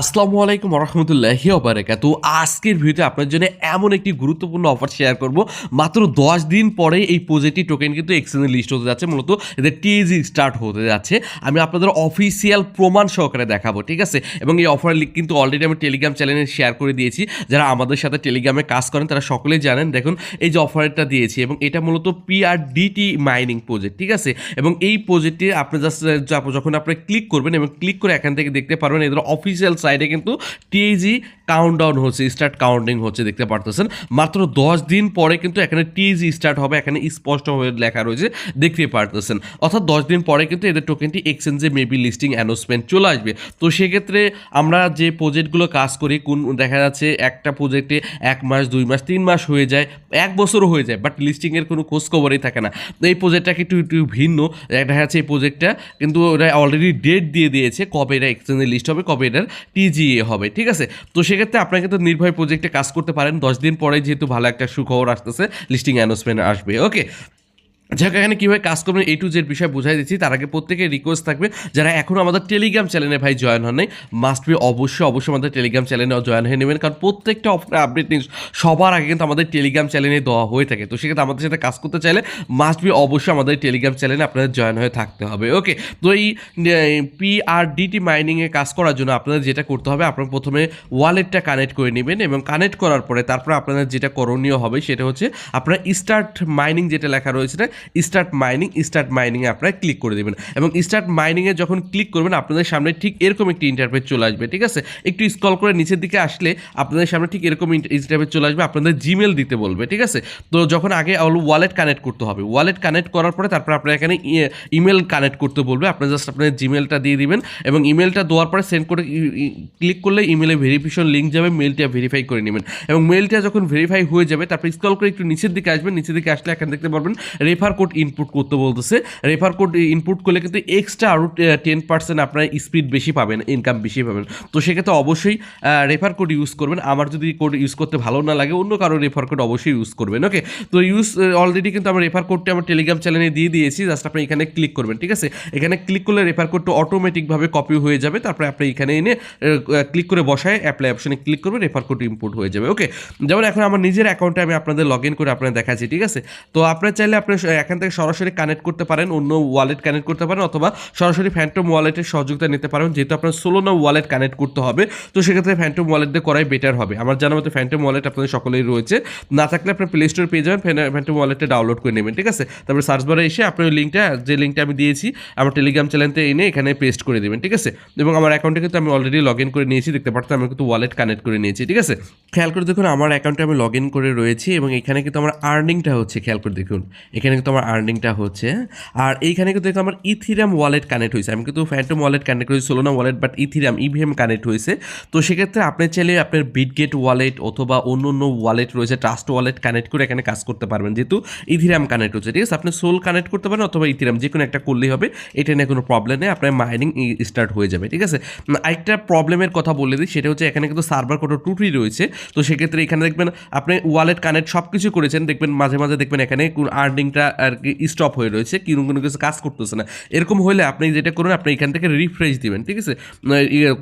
আসসালামু আলাইকুম রহমতুল্লাহি ওবারাকাতু। আজকের ভিডিওতে আপনার জন্য এমন একটি গুরুত্বপূর্ণ অফার শেয়ার করব। মাত্র দশ দিন পরে এই পজিটিভ টোকেন কিন্তু এক্সচেঞ্জে লিস্ট হতে যাচ্ছে, মূলত এদের টিএজি স্টার্ট হতে যাচ্ছে। আমি আপনাদের অফিসিয়াল প্রমাণ সহকারে দেখাবো, ঠিক আছে? এবং এই অফারের লিঙ্ক কিন্তু অলরেডি আমি টেলিগ্রাম চ্যানেলে শেয়ার করে দিয়েছি। যারা আমাদের সাথে টেলিগ্রামে কাজ করেন, তারা সকলেই জানেন। দেখুন, এই যে অফারটা দিয়েছি এবং এটা মূলত পিআরডিটি মাইনিং প্রজেক্ট ঠিক আছে? এবং এই প্রজেক্টে আপনি জাস্ট যখন আপনি ক্লিক করবেন এবং ক্লিক করে এখান থেকে দেখতে পারবেন এদের অফিসিয়াল সাইডে কিন্তু টিএজি কাউন্টডাউন হচ্ছে স্টার্ট কাউন্টিং হচ্ছে, দেখতে পারতেছেন। মাত্র দশ দিন পরে কিন্তু এখানে টিএজি স্টার্ট হবে, এখানে স্পষ্টভাবে লেখা রয়েছে, দেখতে পারতেছেন। অর্থাৎ দশ দিন পরে কিন্তু এদের টোকেনটি এক্সচেঞ্জে মেবি লিস্টিং অ্যানাউন্সমেন্ট চলে আসবে। তো সেক্ষেত্রে আমরা যে প্রজেক্টগুলো কাজ করি, কোন দেখা যাচ্ছে একটা প্রজেক্টে এক মাস, দুই মাস, তিন মাস হয়ে যায়, এক বছরও হয়ে যায় বাট লিস্টিংয়ের কোনো খোঁজ খবরই থাকে না। তো এই প্রজেক্টটা একটু একটু ভিন্ন। দেখা যাচ্ছে এই প্রজেক্টটা কিন্তু ওরা অলরেডি ডেট দিয়ে দিয়েছে, কবে এটা এক্সচেঞ্জে লিস্ট হবে, কবে এটার টিজিএ হবে, ঠিক আছে? তো সেক্ষেত্রে আপনারা কিন্তু নির্ভয় প্রজেক্টে কাজ করতে পারেন। দশ দিন পরে যেহেতু ভালো একটা সুখবর আসতেছে লিস্টিং অ্যানাউন্সমেন্ট আসবে ওকে যাই হোক এখানে কীভাবে কাজ করবেন এই টু জেড বিষয় বুঝাই দিচ্ছি। তার আগে প্রত্যেকের রিকোয়েস্ট থাকবে, যারা এখনও আমাদের টেলিগ্রাম চ্যানেলে ভাই জয়েন হন নাই মাস্ট বি অবশ্যই অবশ্যই আমাদের টেলিগ্রাম চ্যানেলে জয়েন হয়ে নেবেন। কারণ প্রত্যেকটা আপডেট নিউজ সবার আগে কিন্তু আমাদের টেলিগ্রাম চ্যানেলে দেওয়া হয়ে থাকে। তো সেক্ষেত্রে আমাদের সাথে কাজ করতে চাইলে মাস্ট বি অবশ্যই আমাদের টেলিগ্রাম চ্যানেলে আপনাদের জয়েন হয়ে থাকতে হবে। ওকে তো এই পি আর পিআরডিটি মাইনিংয়ে কাজ করার জন্য আপনাদের যেটা করতে হবে, আপনার প্রথমে ওয়ালেটটা কানেক্ট করে নেবেন এবং কানেক্ট করার পরে তারপর আপনাদের যেটা করণীয় হবে সেটা হচ্ছে আপনার স্টার্ট মাইনিং যেটা লেখা রয়েছে স্টার্ট মাইনিং স্টার্ট মাইনিংয়ে আপনারা ক্লিক করে দেবেন। এবং স্টার্ট মাইনিংয়ে যখন ক্লিক করবেন, আপনাদের সামনে ঠিক এরকম একটি ইন্টারফেস চলে আসবে, ঠিক আছে? একটু স্ক্রল করে নিচের দিকে আসলে আপনাদের সামনে ঠিক এরকম ইন্টারফেস চলে আসবে, আপনাদের জিমেল দিতে বলবে, ঠিক আছে? তো যখন আগে ওয়ালেট কানেক্ট করতে হবে ওয়ালেট কানেক্ট করার পরে তারপর আপনার এখানে ইমেল কানেক্ট করতে বলবে আপনি জাস্ট আপনাদের জিমেলটা দিয়ে দিবেন, এবং ইমেলটা দেওয়ার পরে সেন্ড করে ক্লিক করলে ইমেলে ভেরিফিকেশন লিঙ্ক যাবে মেলটা ভেরিফাই করে নেবেন। এবং মেলটা যখন ভেরিফাই হয়ে যাবে, তারপর স্ক্রল করে একটু নিচের দিকে আসবেন, নিচের দিকে আসলে এখানে দেখতে পারবেন রেফার কোড ইনপুট করতে বলতেছে। রেফার কোড ইনপুট করলে কিন্তু এক্সট্রা আরও টেন পার্সেন্ট আপনার স্পিড বেশি পাবেন ইনকাম বেশি পাবেন। তো সেক্ষেত্রে অবশ্যই রেফার কোড ইউজ করবেন। আমার যদি কোড ইউজ করতে ভালো না লাগে, অন্য কারও রেফার কোড অবশ্যই ইউজ করবেন ওকে তো ইউজ অলরেডি কিন্তু আমার রেফার কোডটি আমার টেলিগ্রাম চ্যানেলে দিয়ে দিয়েছি। জাস্ট আপনি এখানে ক্লিক করবেন, ঠিক আছে? এখানে ক্লিক করলে রেফার কোডটা অটোমেটিকভাবে কপি হয়ে যাবে। তারপরে আপনি এখানে এনে ক্লিক করে বসায় অ্যাপ্লাই অপশনে ক্লিক করবেন, রেফার কোড ইম্পোর্ট হয়ে যাবে ওকে যেমন এখন আমার নিজের অ্যাকাউন্টে আমি আপনাদের লগ ইন করে আপনাদের দেখাচ্ছি, ঠিক আছে? তো আপনার চাইলে আপনি এখান থেকে সরাসরি কানেক্ট করতে পারেন, অন্য ওয়ালেট কানেক্ট করতে পারেন অথবা সরাসরি ফ্যান্টম ওয়ালেটের সহযোগিতা নিতে পারেন। যেহেতু আপনার সোলোনা ওয়ালেট কানেক্ট করতে হবে, তো সেক্ষেত্রে ফ্যান্টম ওয়ালেট দিয়ে করাই বেটার হবে। আমার জানা মতো ফ্যান্টম ওয়ালেট আপনাদের সকলেই রয়েছে। না থাকলে আপনার প্লে স্টোর পেয়ে যাবেন ফ্যান্টম ওয়ালেটটা ডাউনলোড করে নেবেন, ঠিক আছে? তারপরে সার্চ বারে এসে আপনি ওই লিঙ্কটা যে লিঙ্কটা আমি দিয়েছি, আমার টেলিগ্রাম চ্যানেলতে এনে এখানে পেস্ট করে দেবেন, ঠিক আছে? এবং আমার অ্যাকাউন্টে কিন্তু আমি অলরেডি লগ ইন করে নিয়েছি, দেখতে পাচ্ছেন, আমি কিন্তু ওয়ালেট কানেক্ট করে নিয়েছি, ঠিক আছে? খেয়াল করে দেখুন, আমার অ্যাকাউন্টে আমি লগ ইন করে রয়েছি এবং এখানে কিন্তু আমার আর্নিংটা হচ্ছে, খেয়াল করে দেখুন। এখানে কিন্তু আমার আর্নিংটা হচ্ছে। আর এইখানে কিন্তু দেখুন আমার ইথিরাম ওয়ালেট কানেক্ট হয়েছে। আমি কিন্তু ফ্যান্টম ওয়ালেট কানেক্ট করেছি Solana wallet but Ethereum EVM connect হয়েছে। তো সেক্ষেত্রে আপনি চাইলে আপনার বিটগেট ওয়ালেট অথবা অন্য অন্য ওয়ালেট রয়েছে ট্রাস্ট ওয়ালেট কানেক্ট করে এখানে কাজ করতে পারবেন। যেহেতু ইথিরাম কানেক্ট হচ্ছে, ঠিক আছে? আপনি সোল কানেক্ট করতে পারেন অথবা ইথিরাম যে কোনো একটা করলেই হবে, এটা নিয়ে কোনো প্রবলেম নেই। আপনার মাইনিং স্টার্ট হয়ে যাবে, ঠিক আছে? আরেকটা প্রবলেমের কথা বলে দিই, সেটা হচ্ছে এখানে কিন্তু সার্ভার কোনো ত্রুটি রয়েছে। তো সেক্ষেত্রে এখানে দেখবেন, আপনি ওয়ালেট কানেক্ট সব কিছু করেছেন। দেখবেন, মাঝে মাঝে দেখবেন এখানে আর্নিংটা আর কি স্টপ হয়ে রয়েছে কোনো কোনো কিছু কাজ করতেছে না। এরকম হলে আপনি যেটা করুন, আপনি এখান থেকে রিফ্রেশ দিবেন, ঠিক আছে?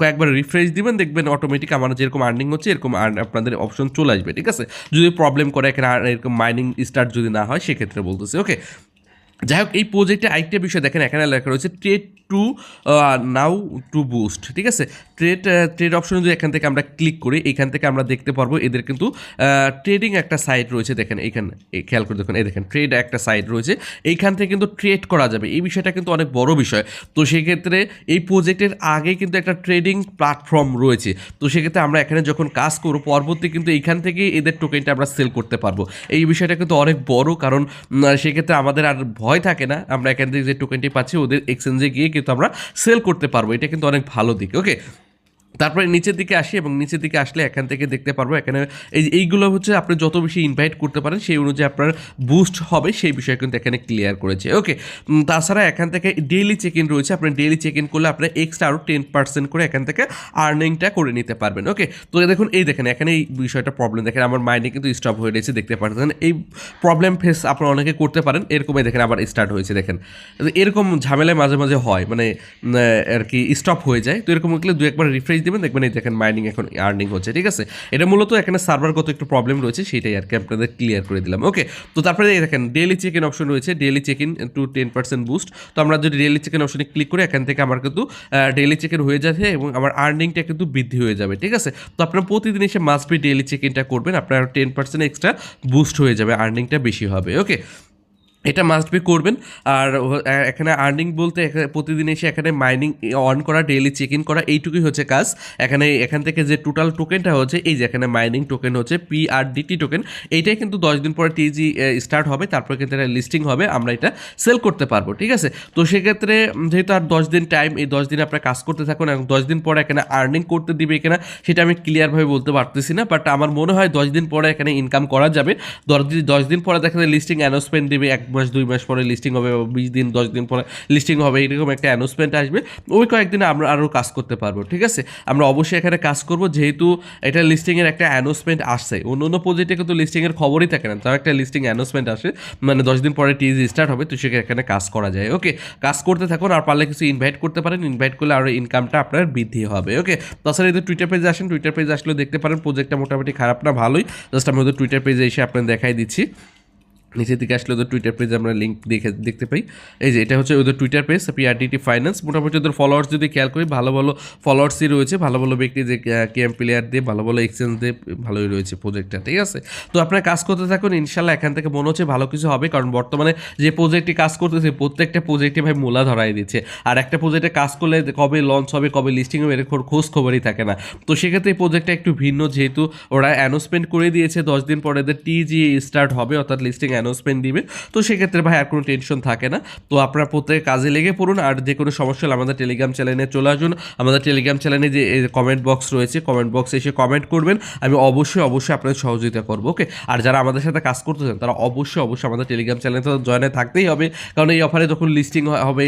কয়েকবার রিফ্রেশ দিবেন, দেখবেন অটোমেটিক আমার যেরকম আর্নিং হচ্ছে, এরকম আপনাদের অপশন চলে আসবে, ঠিক আছে? যদি প্রবলেম করে এখানে এরকম মাইনিং স্টার্ট যদি না হয়, সেক্ষেত্রে বলতেছে ওকে যাই হোক এই প্রজেক্টে আরেকটা বিষয় দেখেন, এখানে লেখা রয়েছে trade to now to boost ঠিক আছে? ট্রেড ট্রেড অপশনে যদি এখান থেকে আমরা ক্লিক করি, এখান থেকে আমরা দেখতে পারব এদের কিন্তু ট্রেডিং একটা সাইট রয়েছে, দেখেন এখানে এই খেয়াল করে দেখুন, এই দেখেন ট্রেড একটা সাইট রয়েছে, এইখান থেকে কিন্তু ট্রেড করা যাবে। এই বিষয়টা কিন্তু অনেক বড় বিষয়। তো সেক্ষেত্রে এই প্রজেক্টের আগে কিন্তু একটা ট্রেডিং প্ল্যাটফর্ম রয়েছে। তো সেক্ষেত্রে আমরা এখানে যখন কাজ করব, পরবর্তী কিন্তু এইখান থেকে এদের টোকেনটা আমরা সেল করতে পারব। এই বিষয়টা কিন্তু অনেক বড়, কারণ সেক্ষেত্রে আমাদের আর থাকে না, আমরা এখান থেকে যে টোকেনটি পাচ্ছি, ওদের এক্সচেঞ্জে গিয়ে কিন্তু আমরা সেল করতে পারব। এটা কিন্তু অনেক ভালো দিক। ওকে তারপরে নিচের দিকে আসি এবং নিচের দিকে আসলে এখান থেকে দেখতে পারব। এখানে এই, এইগুলো হচ্ছে আপনি যত বেশি ইনভাইট করতে পারেন, সেই অনুযায়ী আপনার বুস্ট হবে, সেই বিষয়ে কিন্তু এখানে ক্লিয়ার করেছে। ওকে তাছাড়া এখান থেকে ডেইলি চেক ইন রয়েছে। আপনি ডেইলি চেক ইন করলে আপনার এক্সট্রা আরও টেন পার্সেন্ট করে এখান থেকে আর্নিংটা করে নিতে পারবেন। ওকে তো দেখুন, এই দেখেন, এখানে এই বিষয়টা প্রবলেম দেখেন, আমার মাইন্ডে কিন্তু স্টপ হয়ে রয়েছে, দেখতে পাচ্ছেন। এই প্রবলেম ফেস আপনারা অনেকে করতে পারেন, এরকমই দেখেন, আবার স্টার্ট হয়েছে, দেখেন। এরকম ঝামেলায় মাঝে মাঝে হয় মানে আর কি স্টপ হয়ে যায়। তো এরকম দু একবার রিফ্রেশ দেবেন, দেখবেন এই দেখেন মাইনিং এখন আর্নিং হচ্ছে, ঠিক আছে? এটা মূলত এখানে সার্ভারগত একটু প্রবলেম রয়েছে, সেটাই আর কি আপনাদের ক্লিয়ার করে দিলাম। ওকে তো তারপরে দেখেন ডেলি চেক ইন অপশন রয়েছে daily check in to ten percent boost তো আমরা যদি ডেলি চেক ইন অপশনে ক্লিক করি, এখান থেকে আমার কিন্তু ডেলি চেক ইন হয়ে যাচ্ছে এবং আমার আর্নিংটা কিন্তু বৃদ্ধি হয়ে যাবে, ঠিক আছে? তো আপনার প্রতিদিন এসে মাস্ট বি ডেলি চেক ইনটা করবেন, আপনার টেন পার্সেন্ট এক্সট্রা বুস্ট হয়ে যাবে আর্নিংটা বেশি হবে ওকে এটা মাস্ট বি করবেন। আর এখানে আর্নিং বলতে প্রতিদিন এসে এখানে মাইনিং অন করা ডেইলি চেক ইন করা, এইটুকুই হচ্ছে কাজ। এখানে, এখান থেকে যে টোটাল টোকেনটা হচ্ছে, এই যে এখানে মাইনিং টোকেন হচ্ছে পি আর ডিটি টোকেন এইটাই কিন্তু দশ দিন পরে টিজি স্টার্ট হবে, তারপরে কিন্তু এটা লিস্টিং হবে, আমরা এটা সেল করতে পারব, ঠিক আছে? তো সেক্ষেত্রে যেহেতু আর দশ দিন টাইম এই দশ দিন আপনার কাজ করতে থাকুন, এবং দশ দিন পরে এখানে আর্নিং করতে দিবে কিনা, সেটা আমি ক্লিয়ারভাবে বলতে পারতেছি না বাট আমার মনে হয় দশ দিন পরে এখানে ইনকাম করা যাবে। দশ দিন দশ দিন পরে দেখা যায় লিস্টিং অ্যানাউন্সমেন্ট দিবে, এক মাস, দুই মাস পরে লিস্টিং হবে, বিশ দিন, দশ দিন পরে লিস্টিং হবে, এরকম একটা অ্যানাউন্সমেন্ট আসবে। ওই কয়েকদিনে আমরা আরও কাজ করতে পারব, ঠিক আছে? আমরা অবশ্যই এখানে কাজ করব, যেহেতু এটা লিস্টিংয়ের একটা অ্যানাউন্সমেন্ট আসছে। অন্য অন্য প্রজেক্টে কিন্তু লিস্টিংয়ের খবরই থাকে না, তাও একটা লিস্টিং অ্যানাউন্সমেন্ট আসে মানে দশ দিন পরে টিজি স্টার্ট হবে, তো সেখানে এখানে কাজ করা যায় ওকে কাজ করতে থাকুন, আর পারলে কিছু ইনভাইট করতে পারেন ইনভাইট করলে আরও ইনকামটা আপনার বৃদ্ধি হবে ওকে তাছাড়া যদি টুইটার পেজে আসেন টুইটার পেজে আসলে দেখতে পারেন প্রজেক্টটা মোটামুটি খারাপ না, ভালোই। জাস্ট আমি ওদের টুইটার পেজে এসে আপনার দেখাই দিচ্ছি। নিচের দিকে আসলে ওদের টুইটার পেজে আমরা লিঙ্ক দেখে, দেখতে পাই। এই যে, এটা হচ্ছে ওদের টুইটার পেজ পিআরডিটি ফাইন্যান্স মোটামুটি ওদের ফলোয়ার্স যদি খেয়াল করি, ভালো ভালো ফলোয়ার্সই রয়েছে। ভালো ভালো ব্যক্তি যে কেএম প্লেয়ার দিয়ে ভালো ভালো এক্সচেঞ্জ দিয়ে ভালোই রয়েছে প্রজেক্টটা ঠিক আছে? তো আপনার কাজ করতে থাকুন ইনশাল্লাহ এখান থেকে মনে হচ্ছে ভালো কিছু হবে, কারণ বর্তমানে যে প্রজেক্টটি কাজ করতেছে, প্রত্যেকটা প্রজেক্টে ভাই মূলা ধরাই দিচ্ছে। আর একটা প্রজেক্টে কাজ করলে কবে লঞ্চ হবে, কবে লিস্টিং হবে, এর খোঁজ- খোঁজ খবরই থাকে না। তো সেক্ষেত্রে এই প্রজেক্টটা একটু ভিন্ন, যেহেতু ওরা অ্যানাউন্সমেন্ট করে দিয়েছে, দশ দিন পরে এদের টিজি স্টার্ট হবে, অর্থাৎ লিস্টিং অ্যানাউন্সমেন্ট দিবে তো সেক্ষেত্রে ভাই আর কোনো টেনশন থাকে না। তো আপনারা প্রত্যেকে কাজে লেগে পড়ুন। আর যে কোনো সমস্যা হলে আমাদের টেলিগ্রাম চ্যানেলে চলে আসুন। আমাদের টেলিগ্রাম চ্যানেলে যে কমেন্ট বক্স রয়েছে কমেন্ট বক্সে এসে কমেন্ট করবেন। আমি অবশ্যই অবশ্যই আপনাদের সহযোগিতা করব ওকে আর যারা আমাদের সাথে কাজ করতে চান, তারা অবশ্যই অবশ্যই আমাদের টেলিগ্রাম চ্যানেলে তো জয়েনে থাকতেই হবে। কারণ এই অফারে যখন লিস্টিং হবে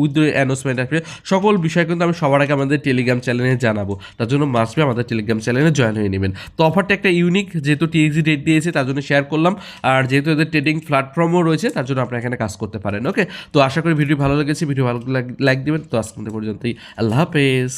উইথ অ্যানাউন্সমেন্ট আসবে, সকল বিষয় কিন্তু আমি সবার আগে আমাদের টেলিগ্রাম চ্যানেলে জানাব। তার জন্য মাসবে আমাদের টেলিগ্রাম চ্যানেলে জয়েন হয়ে নেবেন। তো অফারটা একটা ইউনিক যেহেতু টিএক্সি ডেট দিয়েছে, তার জন্য শেয়ার করলাম। আর যেহেতু এদের ট্রেডিং প্ল্যাটফর্মও রয়েছে, তার জন্য আপনারা এখানে কাজ করতে পারেন। ওকে তো আশা করি ভিডিও ভালো লেগেছে, ভিডিও ভালো লাইক দেবেন। তো আজকে পর্যন্তই। আল্লাহ হাফেজ।